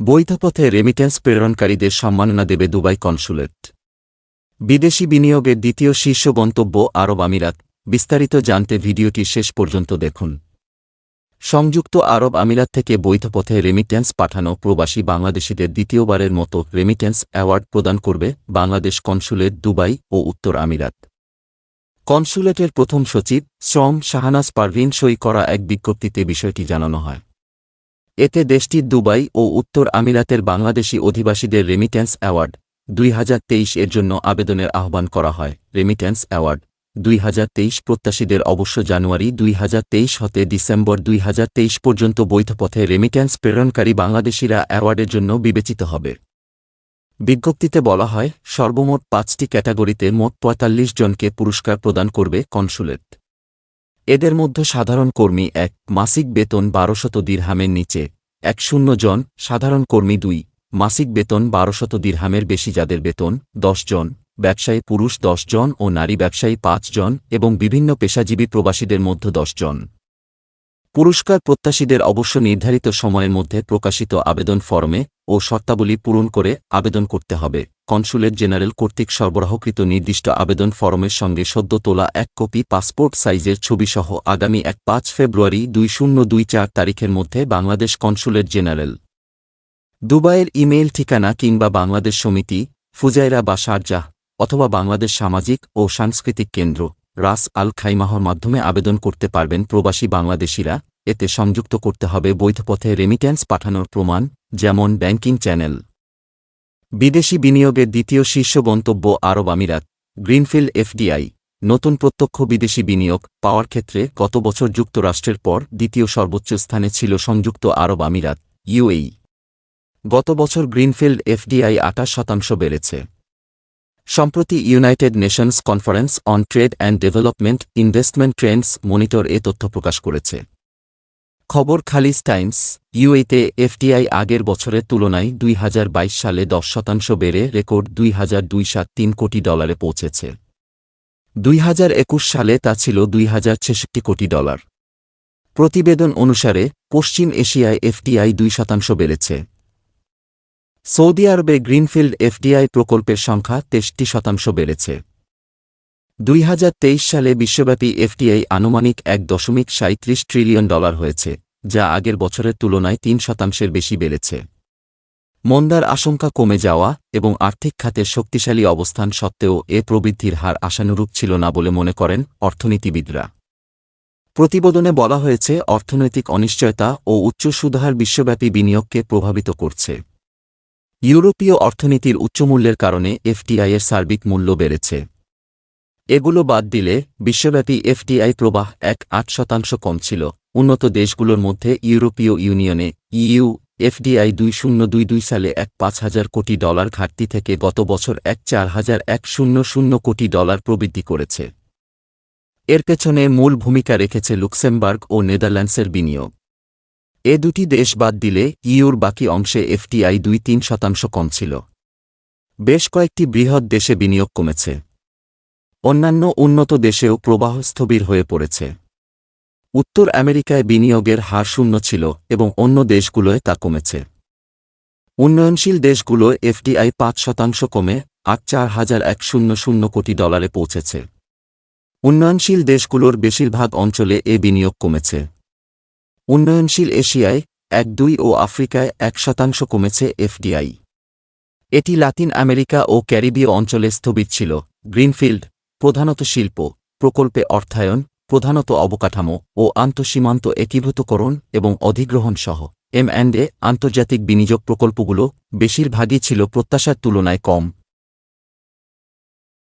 বৈধ পথে রেমিট্যান্স প্রেরণকারীদের সম্মাননা দেবে দুবাই কনসুলেট। বিদেশি বিনিয়োগের দ্বিতীয় শীর্ষ গন্তব্য আরব আমিরাত। বিস্তারিত জানতে ভিডিওটি শেষ পর্যন্ত দেখুন। সংযুক্ত আরব আমিরাত থেকে বৈধ পথে রেমিট্যান্স পাঠানো প্রবাসী বাংলাদেশিদের দ্বিতীয়বারের মতো রেমিটেন্স অ্যাওয়ার্ড প্রদান করবে বাংলাদেশ কনসুলেট দুবাই ও উত্তর আমিরাত। কনসুলেটের প্রথম সচিব শ্রম শাহানাজ পারভিন সই করা এক বিজ্ঞপ্তিতে বিষয়টি জানানো হয়। এতে দেশটির দুবাই ও উত্তর আমিরাতের বাংলাদেশি অধিবাসীদের রেমিট্যান্স অ্যাওয়ার্ড দুই হাজার তেইশ এর জন্য আবেদনের আহ্বান করা হয়। রেমিট্যান্স অ্যাওয়ার্ড দুই হাজার তেইশ প্রত্যাশীদের অবশ্য জানুয়ারি দুই হাজার তেইশ হতে ডিসেম্বর দুই হাজার তেইশ পর্যন্ত বৈধ পথে রেমিট্যান্স প্রেরণকারী বাংলাদেশিরা অ্যাওয়ার্ডের জন্য বিবেচিত হবে। বিজ্ঞপ্তিতে বলা হয়, সর্বমোট পাঁচটি ক্যাটাগরিতে মোট পঁয়তাল্লিশ জনকে পুরস্কার প্রদান করবে কনসুলেট। এদের মধ্যে সাধারণ কর্মী এক, মাসিক বেতন বারোশত দীর্হামের নিচে। এক, শূন্য জন, সাধারণ কর্মী দুই, মাসিক বেতন বারোশত দীর্হামের বেশি যাদের বেতন দশ জন। ব্যবসায়ী পুরুষ দশ জন ও নারী ব্যবসায়ী পাঁচ জন এবং বিভিন্ন পেশাজীবী প্রবাসীদের মধ্যে দশ জন। পুরস্কার প্রত্যাশীদের অবশ্য নির্ধারিত সময়ের মধ্যে প্রকাশিত আবেদন ফর্মে ও শর্তাবলী পূরণ করে আবেদন করতে হবে। কনসুলেট জেনারেল কর্তৃক সরবরাহকৃত নির্দিষ্ট আবেদন ফরমের সঙ্গে সদ্য তোলা এক কপি পাসপোর্ট সাইজের ছবিসহ আগামী এক পাঁচ ফেব্রুয়ারি দুই শূন্য দুই চার তারিখের মধ্যে বাংলাদেশ কনসুলেট জেনারেল। দুবাইয়ের ইমেইল ঠিকানা কিংবা বাংলাদেশ সমিতি, ফুজাইরা বা শারজাহ, অথবা বাংলাদেশ সামাজিক ও সাংস্কৃতিক কেন্দ্র, রাস আল খাইমাহর মাধ্যমে আবেদন করতে পারবেন প্রবাসী বাংলাদেশিরা। এতে সংযুক্ত করতে হবে বৈধপথে রেমিট্যান্স পাঠানোর প্রমাণ, যেমন ব্যাংকিং চ্যানেল। বিদেশি বিনিয়োগের দ্বিতীয় শীর্ষ গন্তব্য আরব আমিরাত, গ্রিনফিল্ড এফডিআই, নতুন প্রত্যক্ষ বিদেশি বিনিয়োগ পাওয়ার ক্ষেত্রে গত বছর যুক্তরাষ্ট্রের পর দ্বিতীয় সর্বোচ্চ স্থানে ছিল সংযুক্ত আরব আমিরাত ইউএই গত বছর গ্রিনফিল্ড এফডিআই আটাশ শতাংশ বেড়েছে। সম্প্রতি United Nations Conference on Trade and Development Investment Trends Monitor এ তথ্য প্রকাশ করেছে। খবর খালিজ টাইমস ইউএতে এফটিআই আগের বছরের তুলনায় দুই হাজার বাইশ সালে দশ শতাংশ বেড়ে রেকর্ড দুই হাজার দুই সাত তিন কোটি ডলারে পৌঁছেছে। দুই হাজার একুশ সালে তা ছিল দুই হাজার ছেষট্টি কোটি ডলার। প্রতিবেদন অনুসারে, পশ্চিম এশিয়ায় এফটিআই দুই শতাংশ বেড়েছে। সৌদি আরবে গ্রিনফিল্ড এফডিআই প্রকল্পের সংখ্যা তেষট্টি শতাংশ বেড়েছে। দুই হাজার তেইশ সালে বিশ্বব্যাপী এফটিআই আনুমানিক এক দশমিক সাঁত্রিশ ট্রিলিয়ন ডলার হয়েছে, যা আগের বছরের তুলনায় তিন শতাংশের বেশি বেড়েছে। মন্দার আশঙ্কা কমে যাওয়া এবং আর্থিক খাতের শক্তিশালী অবস্থান সত্ত্বেও এ প্রবৃদ্ধির হার আশানুরূপ ছিল না বলে মনে করেন অর্থনীতিবিদরা। প্রতিবেদনে বলা হয়েছে, অর্থনৈতিক অনিশ্চয়তা ও উচ্চ সুদহার বিশ্বব্যাপী বিনিয়োগকে প্রভাবিত করছে। ইউরোপীয় অর্থনীতির উচ্চমূল্যের কারণে এফটিআইয়ের সার্বিক মূল্য বেড়েছে। এগুলো বাদ দিলে বিশ্বব্যাপী এফটিআই প্রবাহ এক আট শতাংশ কম ছিল। উন্নত দেশগুলোর মধ্যে ইউরোপীয় ইউনিয়নে ইইউ, এফডিআই দুই শূন্য দুই দুই সালে এক পাঁচ হাজার কোটি ডলার ঘাটতি থেকে গত বছর এক চার হাজার এক শূন্য শূন্য কোটি ডলার প্রবৃদ্ধি করেছে। এর পেছনে মূল ভূমিকা রেখেছে লুক্সেমবার্গ ও নেদারল্যান্ডসের বিনিয়োগ। এ দুটি দেশ বাদ দিলে ইউর বাকি অংশে এফটিআই দুই তিন শতাংশ কম ছিল। বেশ কয়েকটি বৃহৎ দেশে বিনিয়োগ কমেছে। অন্যান্য উন্নত দেশেও প্রবাহ স্থবির হয়ে পড়েছে। উত্তর আমেরিকায় বিনিয়োগের হার শূন্য ছিল এবং অন্য দেশগুলোয় তা কমেছে। উন্নয়নশীল দেশগুলো এফডিআই পাঁচ শতাংশ কমে আট চার হাজার এক শূন্য শূন্য কোটি ডলারে পৌঁছেছে। উন্নয়নশীল দেশগুলোর বেশিরভাগ অঞ্চলে এ বিনিয়োগ কমেছে। উন্নয়নশীল এশিয়ায় এক, দুই ও আফ্রিকায় এক শতাংশ কমেছে এফডিআই। এটি লাতিন আমেরিকা ও ক্যারিবীয় অঞ্চলে স্থবির ছিল। গ্রিনফিল্ড প্রধানত শিল্প, প্রকল্পে অর্থায়ন, প্রধানত অবকাঠামো ও আন্তঃসীমান্ত একীভূতকরণ এবং অধিগ্রহণ সহ এম অ্যান্ডে আন্তর্জাতিক বিনিয়োগ প্রকল্পগুলো বেশিরভাগই ছিল প্রত্যাশার তুলনায় কম।